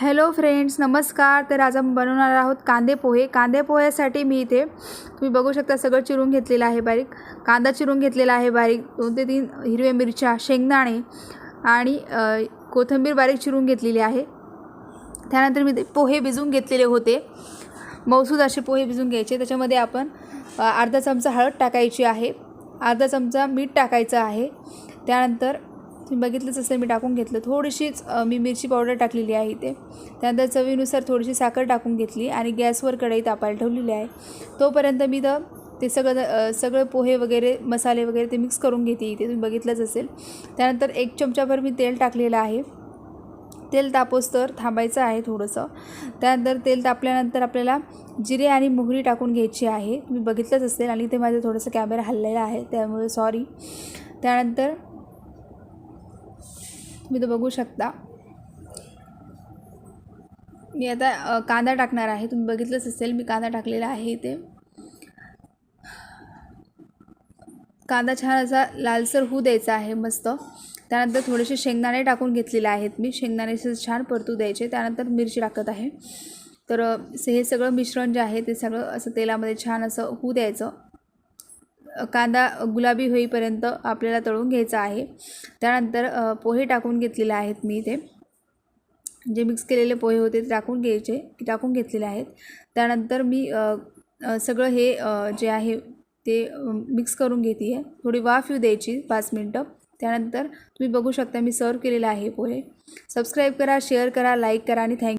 Hello friends नमस्कार. तर आज आपण बनवणार आहोत कांदे पोहे. कांदे पोह्यासाठी मी इथे तुम्ही बघू शकता सगळं चिरून घेतलेलं आहे बारीक. कांदा चिरून घेतलेला आहे बारीक. दोन ते तीन हिरव्या मिरच्या शेंगदाणे आणि कोथिंबीर बारीक चिरून घेतलेली आहे. त्यानंतर मी ते पोहे भिजवून घेतलेले होते. मौसूद असे पोहे भिजून घ्यायचे. त्याच्यामध्ये आपण अर्धा चमचा हळद टाकायची आहे. अर्धा चमचा मीठ टाकायचं आहे. त्यानंतर तुम्ही बघितलंच असेल मी टाकून घेतलं. थोडीशीच मी मिरची पावडर टाकलेली आहे इथे. त्यानंतर चवीनुसार थोडीशी साखर टाकून घेतली आणि गॅसवर कढई तापायला ठेवलेली आहे. तोपर्यंत मी तर ते सगळं सगळं पोहे वगैरे मसाले वगैरे ते मिक्स करून घेते इथे. तुम्ही बघितलंच असेल. त्यानंतर एक चमचाभर मी तेल टाकलेलं आहे. तेल तापोस तर थांबायचं आहे थोडंसं. त्यानंतर तेल तापल्यानंतर आपल्याला जिरे आणि मोहरी टाकून घ्यायची आहे. तुम्ही बघितलंच असेल आणि ते माझं थोडंसं कॅमेरा हललेला आहे त्यामुळे सॉरी त्यानंतर तुम्ही तो बघू शकता. मी आता कांदा टाकणार आहे. तुम्ही बघितलंच असेल मी कांदा टाकलेला आहे इथे. कांदा छान असा लालसर होऊ द्यायचा आहे मस्त. त्यानंतर थोडेसे शेंगदाणे टाकून घेतलेले आहेत मी. शेंगदाणे छान परतू द्यायचे. त्यानंतर मिरची टाकत आहे. तर हे सगळं मिश्रण जे आहे ते सगळं असं तेलामध्ये छान असं होऊ द्यायचं. कांदा गुलाबी होईपर्यंत आपल्याला तळून घ्यायचा आहे. त्यानंतर पोहे टाकून घेतलेले आहेत मी इथे. जे मिक्स केलेले पोहे होते ते टाकून घ्यायचे टाकून घेतलेले आहेत. त्यानंतर मी सगळं हे जे आहे ते मिक्स करून घेते आहे थोडी वाफ येऊ द्यायची पाच मिनटं. त्यानंतर तुम्ही बघू शकता मी सर्व केलेलं आहे पोहे. सबस्क्राईब करा शेअर करा लाईक करा आणि थँक